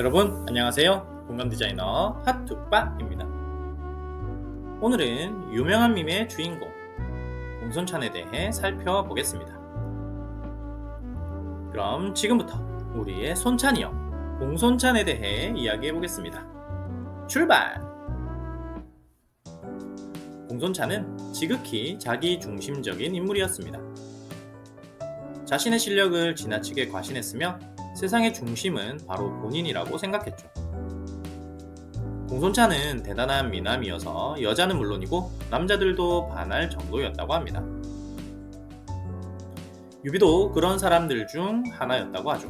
여러분 안녕하세요. 공감 디자이너 핫투빠입니다. 오늘은 유명한 밈의 주인공 공손찬에 대해 살펴보겠습니다. 그럼 지금부터 우리의 손찬이요 공손찬에 대해 이야기해 보겠습니다. 출발! 공손찬은 지극히 자기 중심적인 인물이었습니다. 자신의 실력을 지나치게 과신했으며 세상의 중심은 바로 본인이라고 생각했죠. 공손차는 대단한 미남이어서 여자는 물론이고 남자들도 반할 정도였다고 합니다. 유비도 그런 사람들 중 하나였다고 하죠.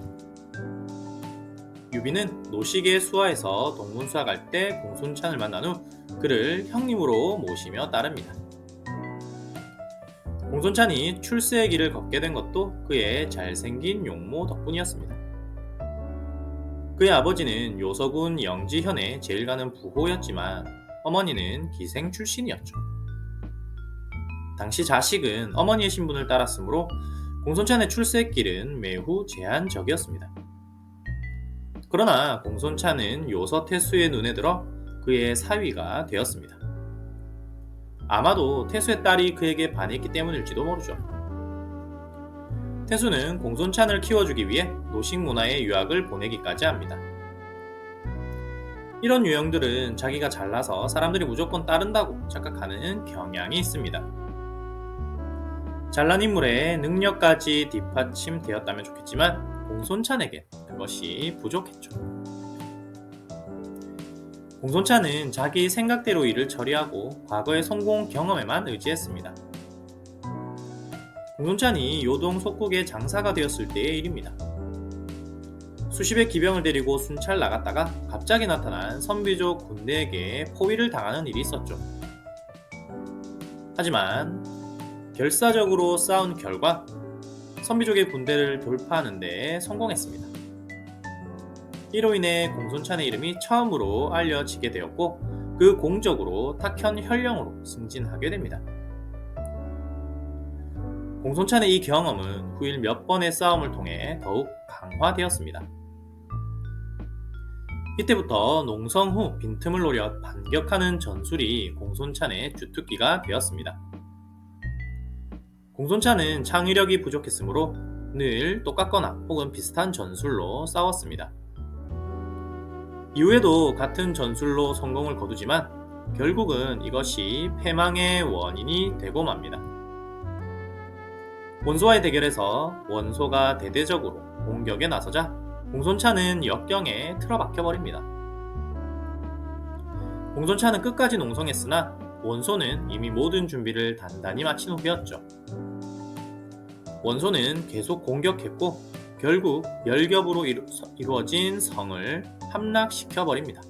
유비는 노식의 수하에서 동문수하 갈 때 공손찬을 만난 후 그를 형님으로 모시며 따릅니다. 공손찬이 출세의 길을 걷게 된 것도 그의 잘생긴 용모 덕분이었습니다. 그의 아버지는 요서군 영지현의 제일 가는 부호였지만 어머니는 기생 출신이었죠. 당시 자식은 어머니의 신분을 따랐으므로 공손찬의 출세길은 매우 제한적이었습니다. 그러나 공손찬은 요서 태수의 눈에 들어 그의 사위가 되었습니다. 아마도 태수의 딸이 그에게 반했기 때문일지도 모르죠. 태수는 공손찬을 키워주기 위해 노식 문화의 유학을 보내기까지 합니다. 이런 유형들은 자기가 잘나서 사람들이 무조건 따른다고 착각하는 경향이 있습니다. 잘난 인물의 능력까지 뒷받침되었다면 좋겠지만 공손찬에게 그것이 부족했죠. 공손찬은 자기 생각대로 일을 처리하고 과거의 성공 경험에만 의지했습니다. 공손찬이 요동 속국의 장사가 되었을 때의 일입니다. 수십의 기병을 데리고 순찰 나갔다가 갑자기 나타난 선비족 군대에게 포위를 당하는 일이 있었죠. 하지만 결사적으로 싸운 결과 선비족의 군대를 돌파하는 데 성공했습니다. 이로 인해 공손찬의 이름이 처음으로 알려지게 되었고 그 공적으로 탁현 현령으로 승진하게 됩니다. 공손찬의 이 경험은 후일 몇 번의 싸움을 통해 더욱 강화되었습니다. 이때부터 농성 후 빈틈을 노려 반격하는 전술이 공손찬의 주특기가 되었습니다. 공손찬은 창의력이 부족했으므로 늘 똑같거나 혹은 비슷한 전술로 싸웠습니다. 이후에도 같은 전술로 성공을 거두지만 결국은 이것이 패망의 원인이 되고 맙니다. 원소와의 대결에서 원소가 대대적으로 공격에 나서자 공손차는 역경에 틀어박혀 버립니다. 공손차는 끝까지 농성했으나 원소는 이미 모든 준비를 단단히 마친 후였죠. 원소는 계속 공격했고 결국 열겹으로 이루, 어진 성을 함락시켜 버립니다.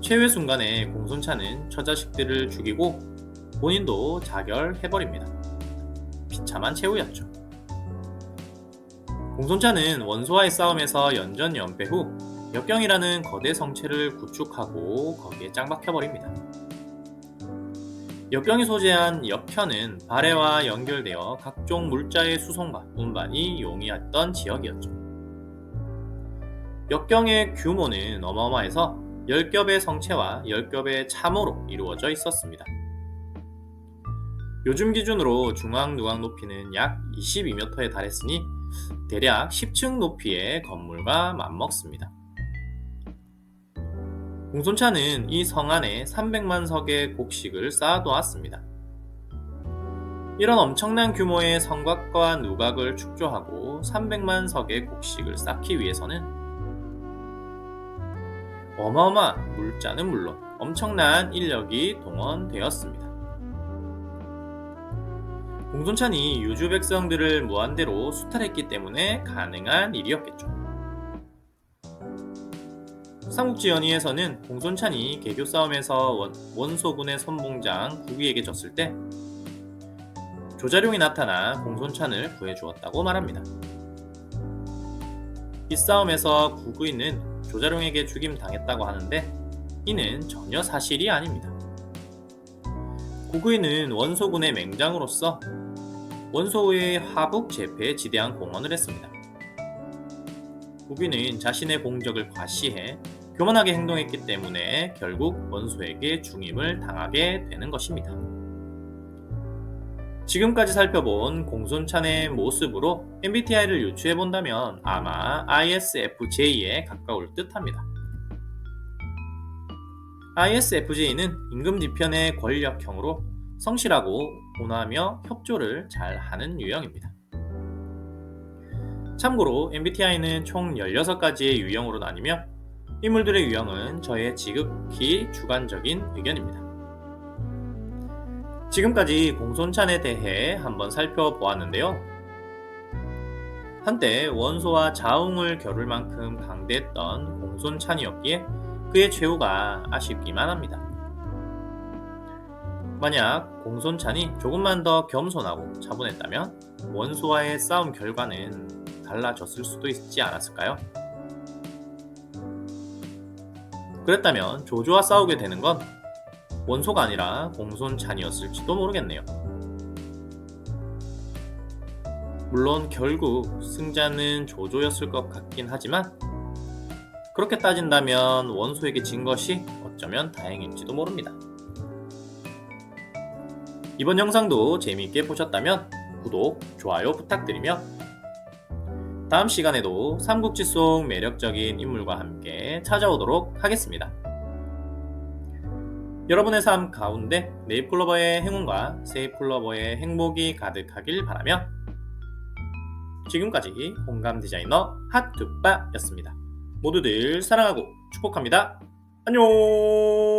최후의 순간에 공손차는 처자식들을 죽이고 본인도 자결해버립니다. 비참한 최후였죠. 공손차는 원소와의 싸움에서 연전 연패 후 역경이라는 거대 성체를 구축하고 거기에 짱박혀버립니다. 역경이 소재한 역현은 발해와 연결되어 각종 물자의 수송과 운반이 용이했던 지역이었죠. 역경의 규모는 어마어마해서 10겹의 성체와 10겹의 참호로 이루어져 있었습니다. 요즘 기준으로 중앙 누각 높이는 약 22m에 달했으니 대략 10층 높이의 건물과 맞먹습니다. 공손차는 이 성 안에 300만 석의 곡식을 쌓아두었습니다. 이런 엄청난 규모의 성곽과 누각을 축조하고 300만 석의 곡식을 쌓기 위해서는 어마어마한 물자는 물론 엄청난 인력이 동원되었습니다. 공손찬이 유주 백성들을 무한대로 수탈했기 때문에 가능한 일이었겠죠. 삼국지 연의에서는 공손찬이 개교 싸움에서 원 소군의 선봉장 구귀에게 졌을 때 조자룡이 나타나 공손찬을 구해주었다고 말합니다. 이 싸움에서 구구이는 조자룡에게 죽임 당했다고 하는데 이는 전혀 사실이 아닙니다. 구구이는 원소군의 맹장으로서 원소의 하북 재패에 지대한 공헌을 했습니다. 부비는 자신의 공적을 과시해 교만하게 행동했기 때문에 결국 원소에게 중임을 당하게 되는 것입니다. 지금까지 살펴본 공손찬의 모습으로 MBTI를 유추해 본다면 아마 ISFJ에 가까울 듯 합니다. ISFJ는 임금 뒤편의 권력형으로 성실하고 온화하며 협조를 잘 하는 유형입니다. 참고로 MBTI는 총 16가지의 유형으로 나뉘며 인물들의 유형은 저의 지극히 주관적인 의견입니다. 지금까지 공손찬에 대해 한번 살펴보았는데요. 한때 원소와 자웅을 겨룰 만큼 강대했던 공손찬이었기에 그의 최후가 아쉽기만 합니다. 만약 공손찬이 조금만 더 겸손하고 차분했다면 원소와의 싸움 결과는 달라졌을 수도 있지 않았을까요? 그랬다면 조조와 싸우게 되는 건 원소가 아니라 공손찬이었을지도 모르겠네요. 물론 결국 승자는 조조였을 것 같긴 하지만 그렇게 따진다면 원소에게 진 것이 어쩌면 다행일지도 모릅니다. 이번 영상도 재미있게 보셨다면 구독, 좋아요 부탁드리며 다음 시간에도 삼국지 속 매력적인 인물과 함께 찾아오도록 하겠습니다. 여러분의 삶 가운데 네잎클로버의 행운과 세잎클로버의 행복이 가득하길 바라며 지금까지 홍감 디자이너 핫투빠였습니다. 모두들 사랑하고 축복합니다. 안녕!